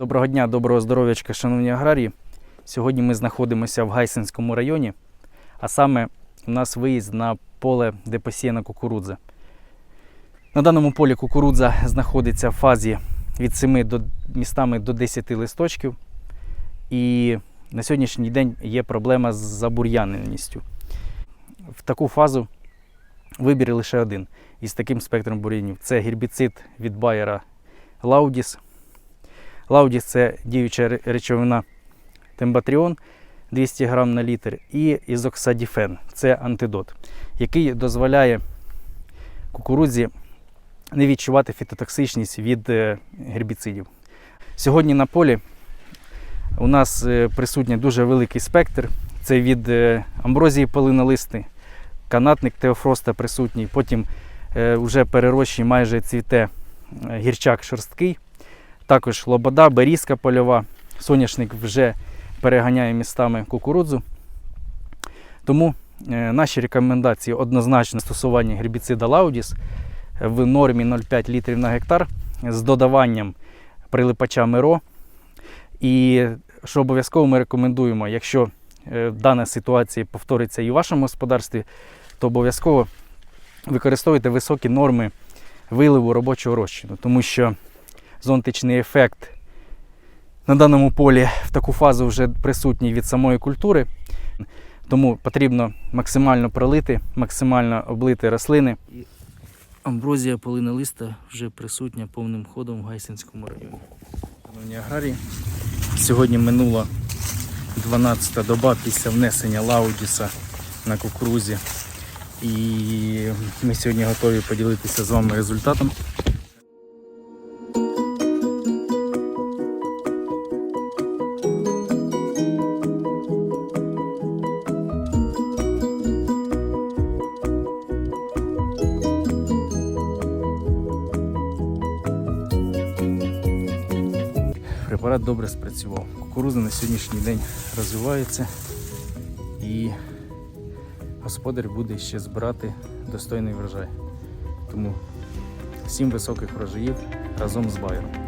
Доброго дня, доброго здоров'ячка, шановні аграрії. Сьогодні ми знаходимося в Гайсинському районі, а саме у нас виїзд на поле, де посіяна кукурудза. На даному полі кукурудза знаходиться в фазі від 7 до містами до 10 листочків. І на сьогоднішній день є проблема з забур'яненістю. В таку фазу вибір лише один із таким спектром бур'янів. Це гербіцид від Байера Laudis. Лаудіс це діюча речовина Тембатріон 200 г на літр і ізоксадіфен це антидот, який дозволяє кукурудзі не відчувати фітотоксичність від е, гербіцидів. Сьогодні на полі у нас е, присутній дуже великий спектр. Це від е, амброзії полинолисти, канатник теофроста присутній, потім вже перерощий майже цвіте гірчак шорсткий. Також лобода, берізка польова, соняшник вже переганяє містами кукурудзу. Тому е, наші рекомендації однозначно стосування гербіцида Laudis в нормі 0,5 літрів на гектар з додаванням прилипача Миро. І що обов'язково ми рекомендуємо, якщо е, дана ситуація повториться і в вашому господарстві, то обов'язково використовуйте високі норми виливу робочого розчину, тому що зонтичний ефект на даному полі в таку фазу вже присутній від самої культури. Тому потрібно максимально пролити, максимально облити рослини. Амброзія полинолиста вже присутня повним ходом в Гайсинському районі. Шановні аграрії, сьогодні минула 12-та доба після внесення Лаудіса на кукурузі. І ми сьогодні готові поділитися з вами результатом. Препарат добре спрацював. Кукуруза на сьогоднішній день розвивається і господар буде ще збирати достойний врожай. Тому всім високих врожаїв разом з байером.